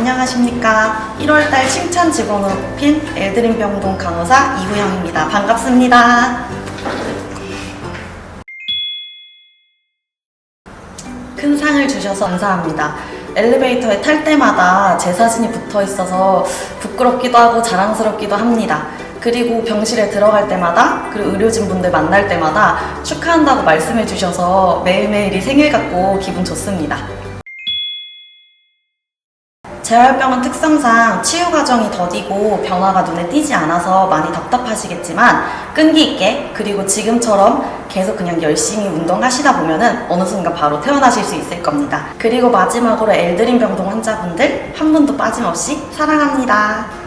안녕하십니까. 1월달 칭찬 직원으로 뽑힌 엘드린 병동 간호사 이후영입니다. 반갑습니다. 큰 상을 주셔서 감사합니다. 엘리베이터에 탈 때마다 제 사진이 붙어 있어서 부끄럽기도 하고 자랑스럽기도 합니다. 그리고 병실에 들어갈 때마다 그리고 의료진 분들 만날 때마다 축하한다고 말씀해 주셔서 매일매일이 생일 같고 기분 좋습니다. 재활병원 특성상 치유 과정이 더디고 변화가 눈에 띄지 않아서 많이 답답하시겠지만 끈기 있게 그리고 지금처럼 계속 그냥 열심히 운동하시다 보면은 어느 순간 바로 태어나실 수 있을 겁니다. 그리고 마지막으로 엘드린 병동 환자분들 한 분도 빠짐없이 사랑합니다.